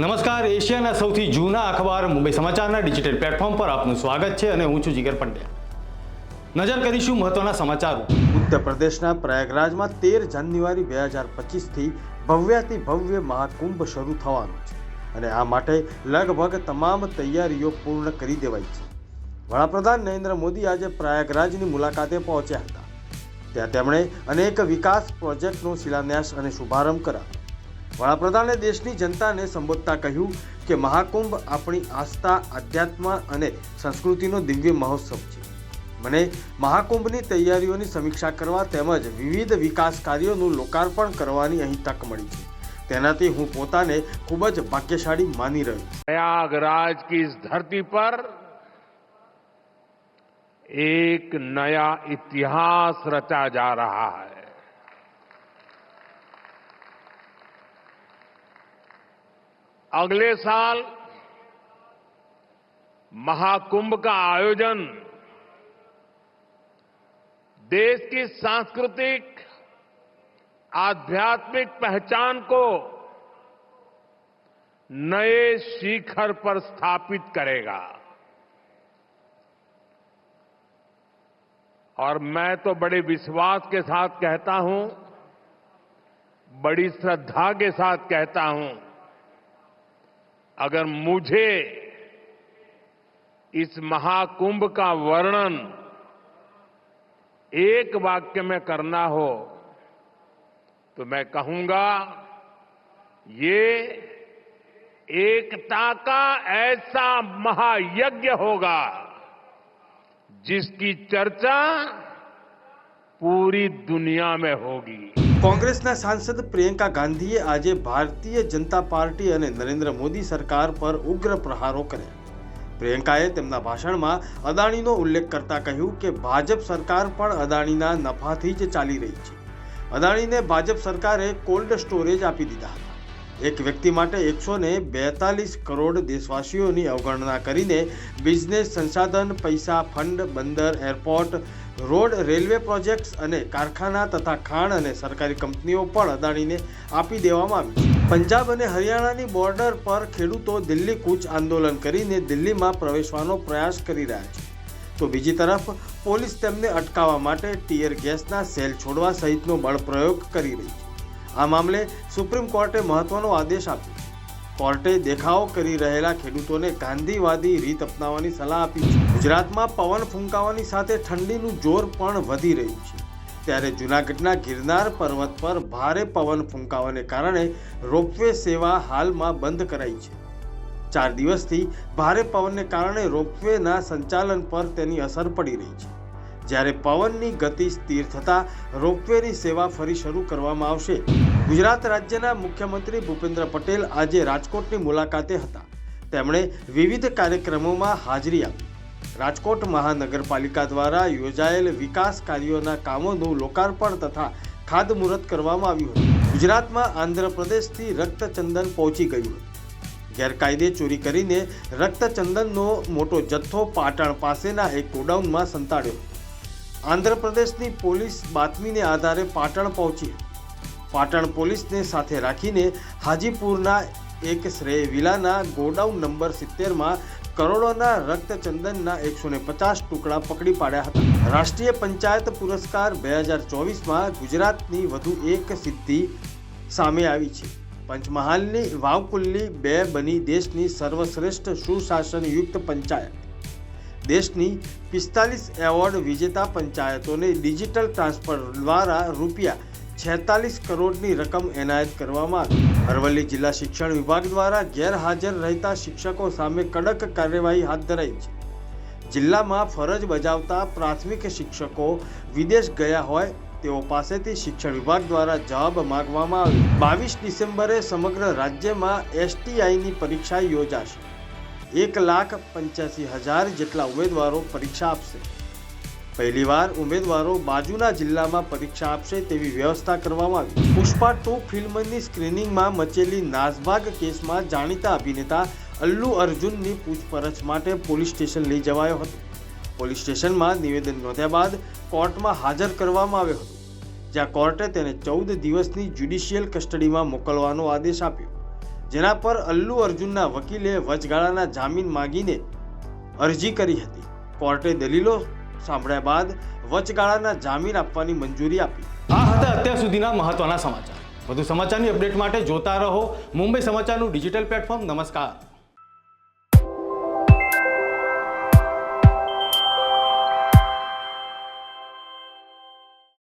નમસ્કાર, એશિયાના સૌથી જૂના અખબાર મુંબઈ સમાચારના ડિજિટલ પ્લેટફોર્મ પર આપનું સ્વાગત છે અને હું છું જીગર પંડ્યા. નજર કરીશું મહત્વના સમાચારો. ઉત્તર પ્રદેશના પ્રયાગરાજમાં તેર જાન્યુઆરી બે હજાર પચીસથી ભવ્યાતિ ભવ્ય મહાકુંભ શરૂ થવાનો છે અને આ માટે લગભગ તમામ તૈયારીઓ પૂર્ણ કરી દેવાઈ છે. વડાપ્રધાન નરેન્દ્ર મોદી આજે પ્રયાગરાજની મુલાકાતે પહોંચ્યા હતા. ત્યાં તેમણે અનેક વિકાસ પ્રોજેક્ટનો શિલાન્યાસ અને શુભારંભ કરાવ્યો. વડાપ્રધાને દેશની જનતાને સંબોધતા કહ્યું કે મહાકુંભ આપણી આસ્થા, આધ્યાત્મ અને સંસ્કૃતિનો દિવ્ય મહોત્સવ છે. મને મહાકુંભની તૈયારીઓની સમીક્ષા કરવા તેમજ વિવિધ વિકાસ કાર્યોનું લોકાર્પણ કરવાની અહીં તક મળી છે. તેનાથી હું પોતાને ખૂબ જ ભાગ્યશાળી માની રહ્યો પ્રયાગરાજ કી ધરતી પર એક નયા ઇતિહાસ રચા જા રહા હૈ. अगले साल महाकुंभ का आयोजन। देश की सांस्कृतिक, आध्यात्मिक पहचान को नए शिखर पर स्थापित करेगा। और मैं तो बड़े विश्वास के साथ कहता हूँ, बड़ी श्रद्धा के साथ कहता हूँ अगर मुझे इस महाकुंभ का वर्णन एक वाक्य में करना हो तो मैं कहूँगा, ये एकता का ऐसा महायज्ञ होगा जिसकी चर्चा पूरी दुनिया में होगी। કોંગ્રેસના સાંસદ પ્રિયંકા ગાંધીએ આજે ભારતીય જનતા પાર્ટી અને નરેન્દ્ર મોદી સરકાર પર ઉગ્ર પ્રહારો કર્યા. પ્રિયંકાએ તેમના ભાષણમાં અદાણીનો ઉલ્લેખ કરતા કહ્યું કે ભાજપ સરકાર પણ અદાણીના નફાથી જ ચાલી રહી છે. અદાણીને ભાજપ સરકારે કોલ્ડ સ્ટોરેજ આપી દીધા હતા. એક વ્યક્તિ માટે એકસો ને બેતાલીસ કરોડ દેશવાસીઓની અવગણના કરીને બિઝનેસ સંસાધન, પૈસા, ફંડ, બંદર, એરપોર્ટ રોડ, રેલવે પ્રોજેક્ટ્સ અને કારખાના તથા ખાણ અને સરકારી કંપનીઓ પણ અદાણીને આપી દેવામાં આવી પંજાબ અને હરિયાણાની બોર્ડર પર ખેડૂતો દિલ્હી કૂચ આંદોલન કરીને દિલ્હીમાં પ્રવેશવાનો પ્રયાસ કરી રહ્યા છે. તો બીજી તરફ, પોલીસ તેમને અટકાવવા માટે ટીયર ગેસના સેલ છોડવા સહિતનો બળ પ્રયોગ કરી રહી છે. આ મામલે સુપ્રીમ કોર્ટે મહત્વનો આદેશ આપ્યો કોર્ટે દેખાવ કરી રહેલા ખેડૂતોને ગાંધીવાદી રીત અપનાવવાની સલાહ આપી છે. ગુજરાતમાં પવન ફૂંકાવાની સાથે ઠંડીનું જોર પણ વધી રહ્યું છે. ત્યારે જૂનાગઢના ગિરનાર પર્વત પર ભારે પવન ફૂંકાવાને કારણે રોપવે સેવા હાલમાં બંધ કરાઈ છે. ચાર દિવસથી ભારે પવનને કારણે રોપવેના સંચાલન પર તેની અસર પડી રહી છે. જ્યારે પવનની ગતિ સ્થિર થતાં રોપવેની સેવા ફરી શરૂ કરવામાં આવશે. ગુજરાત રાજ્યના મુખ્યમંત્રી ભૂપેન્દ્ર પટેલ આજે રાજકોટની મુલાકાતે હતા. તેમણે વિવિધ કાર્યક્રમોમાં હાજરી આપી. રાજકોટ મહાનગરપાલિકા દ્વારા યોજાયેલ વિકાસ કાર્યોના કામોનું લોકાર્પણ તથા ખાતમુહૂર્ત કરવામાં આવ્યું હતું. ગુજરાતમાં આંધ્રપ્રદેશથી રક્તચંદન પહોંચી ગયું હતું. ગેરકાયદે ચોરી કરીને રક્તચંદનનો મોટો જથ્થો પાટણ પાસેના એક ગોડાઉનમાં સંતાડ્યો આંધ્રપ્રદેશની પોલીસ બાતમીને આધારે પાટણ પહોંચી પાટણ પોલીસને સાથે રાખીને હાજીપુરના એક શ્રેય વિલાના ગોડાઉન નંબર સિત્તેરમાં કરોડોના રક્તચંદનના એકસો ને પચાસ ટુકડા પકડી પાડ્યા હતા. રાષ્ટ્રીય પંચાયત પુરસ્કાર બે હજાર ચોવીસમાં ગુજરાતની વધુ એક સિદ્ધિ સામે આવી છે. પંચમહાલની વાવકુલ્લી બે બની દેશની સર્વશ્રેષ્ઠ સુશાસનયુક્ત પંચાયત. દેશની પિસ્તાલીસ એવોર્ડ વિજેતા પંચાયતોને ડિજિટલ ટ્રાન્સફર દ્વારા રૂપિયા છેતાલીસ કરોડની રકમ એનાયત કરવામાં આવી. અરવલ્લી જિલ્લા શિક્ષણ વિભાગ દ્વારા ગેરહાજર રહેતા શિક્ષકો સામે કડક કાર્યવાહી હાથ ધરાઈ છે. જિલ્લામાં ફરજ બજાવતા પ્રાથમિક શિક્ષકો વિદેશ ગયા હોય તેઓ પાસેથી શિક્ષણ વિભાગ દ્વારા જવાબ માંગવામાં આવ્યો. બાવીસ ડિસેમ્બરે સમગ્ર રાજ્યમાં એસટીઆઈની પરીક્ષા યોજાશે. એક લાખ પંચ્યાસી હજાર જેટલા ઉમેદવારો પરીક્ષા આપશે. પહેલીવાર ઉમેદવારો બાજુના જિલ્લામાં પરીક્ષા આપશે તેવી વ્યવસ્થા કરવામાં આવી. પુષ્પા ટુ ફિલ્મની સ્ક્રીનિંગમાં મચેલી નાસભાગ કેસમાં જાણીતા અભિનેતા અલ્લુ અર્જુનની પૂછપરછ માટે પોલીસ સ્ટેશન લઈ જવાયો હતો. પોલીસ સ્ટેશનમાં નિવેદન નોંધ્યા બાદ કોર્ટમાં હાજર કરવામાં આવ્યો હતો. જ્યાં કોર્ટે તેને ચૌદ દિવસની જ્યુડિશિયલ કસ્ટડીમાં મોકલવાનો આદેશ આપ્યો. જેના પર અલ્લુ અર્જુનના વકીલે વચગાળાના જામીન માંગીને અરજી કરી હતી. કોર્ટે દલીલો સાંભળ્યા બાદ વચગાળાના જામીન આપવાની મંજૂરી આપી. આ હતા અત્યાર સુધીના મહત્વના સમાચાર. વધુ સમાચારની અપડેટ માટે જોતા રહો મુંબઈ સમાચારનું ડિજિટલ પ્લેટફોર્મ. નમસ્કાર.